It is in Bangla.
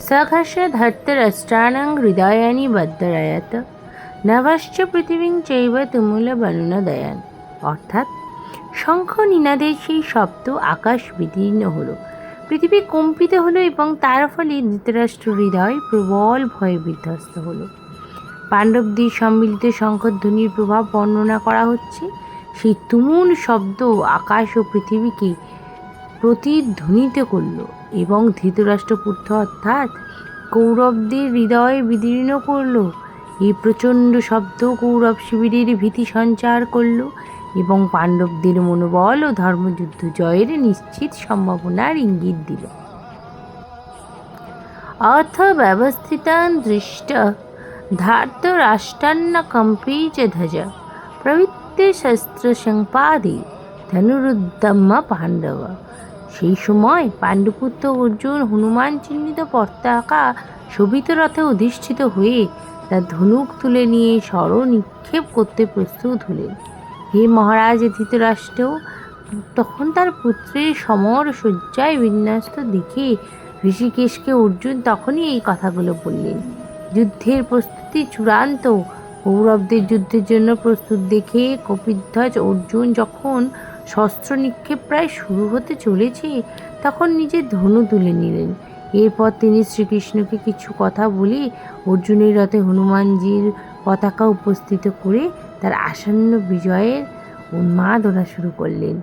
सघर्ष धर्तरष्ट्राणां हृदयानि बद्धरयत নভশ্চ পৃথিবীং চৈব তুমুল বলুনদয়ান অর্থাৎ শঙ্খ নিনাদের সেই শব্দ আকাশ বিদীর্ণ হলো পৃথিবী কম্পিত হলো এবং তার ফলে ধৃতরাষ্ট্র হৃদয় প্রবল ভয়ে বিধ্বস্ত হলো পাণ্ডবদের সম্মিলিত শঙ্খধ্বনির প্রভাব বর্ণনা করা হচ্ছে সেই তুমুল শব্দ আকাশ ও পৃথিবীকে প্রতিধ্বনিত করল এবং ধৃতরাষ্ট্রপুত্র অর্থাৎ কৌরবদের হৃদয় বিদীর্ণ করল। এই প্রচণ্ড শব্দ কৌরব শিবিরের ভীতি সঞ্চার করল এবং পাণ্ডবদের মনোবল ও ধর্মযুদ্ধ জয়ের নিশ্চিত সম্ভাবনার ইঙ্গিত দিল। অর্থ ব্যবস্থিতান দৃষ্ট। ধার্তরাষ্ট্রান্ন কম্পী চ ধ্বজ প্রবৃত্তে শস্ত্র সংপাদে ধনুরুদ্যম পাণ্ডব সেই সময় পাণ্ডুপুত্র অর্জুন হনুমান চিহ্নিত পতাকা শোভিত রথে অধিষ্ঠিত হয়ে তার ধনুক তুলে নিয়ে স্বর নিক্ষেপ করতে প্রস্তুত হলেন। হে মহারাজ ধৃতরাষ্ট্র, তখন তার পুত্রের সমর শয্যায় বিন্যস্ত দেখে ঋষিকেশকে অর্জুন তখনই এই কথাগুলো বললেন। যুদ্ধের প্রস্তুতি চূড়ান্ত। কৌরবদের যুদ্ধের জন্য প্রস্তুত দেখে কপিধ্বজ অর্জুন যখন শস্ত্র নিক্ষেপ প্রায় শুরু হতে চলেছে, তখন নিজের ধনু তুলে নিলেন। এরপর তিনি শ্রীকৃষ্ণকে কিছু কথা বলে অর্জুনের রথে হনুমানজির পতাকা উপস্থিত করে তার আসন্ন বিজয়ের উন্মাদনা শুরু করলেন।